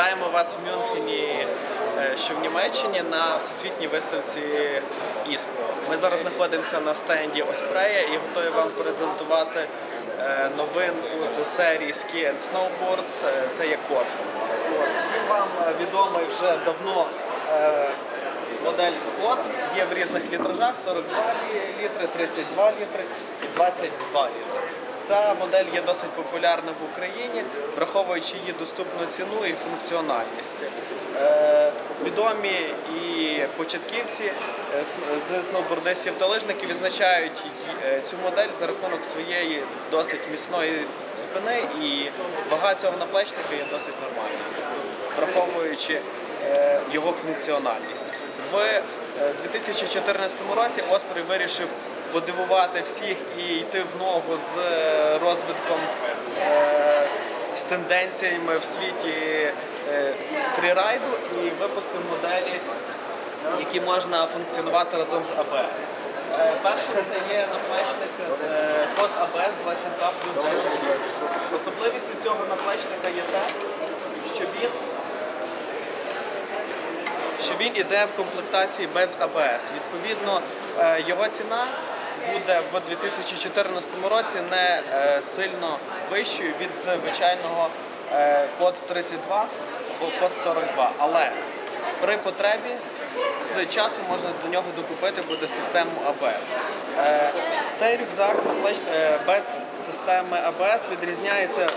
Вітаємо вас в Мюнхені, е, що в Німеччині на всесвітній виставці ІСПО. Ми зараз знаходимося на стенді Оспрея і готові вам презентувати е, новинку з серії Ski and Snowboards. Е, Це є код. Всім вам відомий вже давно модель код. Є в різних літражах 42 літри, 32 літри і 22 літри. Ця модель є досить популярна в Україні, враховуючи її доступну ціну і функціональність. Е, відомі і початківці е, з сноубордистів та лижників відзначають е, цю модель за рахунок своєї досить міцної спини і вага цього наплечника є досить нормальною, враховуючи його функціональність. В е, 2014 році Оспрей вирішив подивувати всіх і йти в ногу з е, розвитком, е, з тенденціями в світі фрірайду і випустив моделі, які можна функціонувати разом з АБС. Перший це є наплечник код АБС 22 плюс 10. Особливістю цього наплечника є те, що він що він іде в комплектації без АБС. Відповідно, е, його ціна буде в 2014 році не е, сильно вищою від звичайного е, код 32 або код 42. Але при потребі з часом можна до нього докупити буде систему АБС. Цей рюкзак без системи АБС відрізняється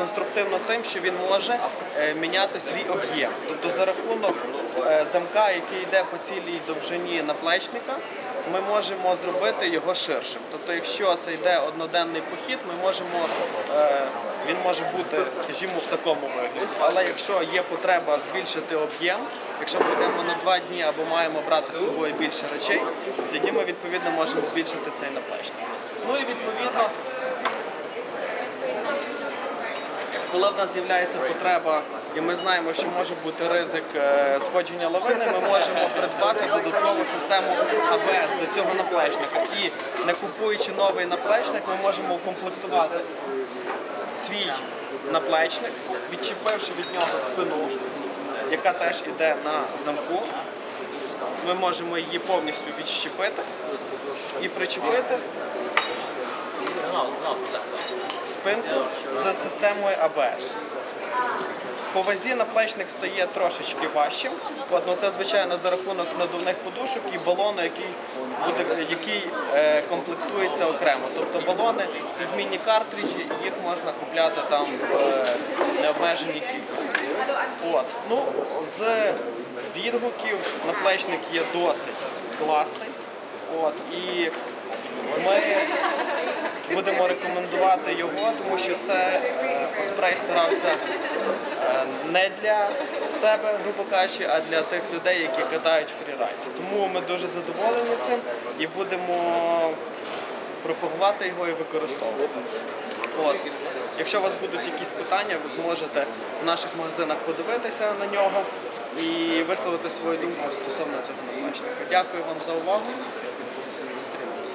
конструктивно тим, що він може е, міняти свій об'єм. Тобто за рахунок е, замка, який йде по цілій довжині наплечника, ми можемо зробити його ширшим. Тобто, якщо це йде одноденний похід, ми можемо, е, він може бути, скажімо, в такому вигляді. Але якщо є потреба збільшити об'єм, якщо ми йдемо на два дні або маємо брати з собою більше речей, тоді ми відповідно можемо збільшити цей наплечник. Ну і відповідно коли в нас з'являється потреба, і ми знаємо, що може бути ризик е, сходження лавини, ми можемо придбати додаткову систему АБС до цього наплечника. І не купуючи новий наплечник, ми можемо укомплектувати свій наплечник, відчепивши від нього спину, яка теж іде на замку. Ми можемо її повністю відщепити і причепити спинку з системою ABS. По вазі наплечник стає трошечки важчим. От, ну це звичайно за рахунок надувних подушок і балону, який буде який е, комплектується окремо. Тобто балони це змінні картриджі, їх можна купляти там в е, необмеженій кількості. От. Ну, з відгуків наплечник є досить класний. От, і ми будемо рекомендувати його, тому що це е, Оспрей старався е, не для себе, грубо кажучи, а для тих людей, які катають фрірайд. Тому ми дуже задоволені цим і будемо пропагувати його і використовувати. От. Якщо у вас будуть якісь питання, ви зможете в наших магазинах подивитися на нього і висловити свою думку стосовно цього наплечника. Дякую вам за увагу. Зустрінемося.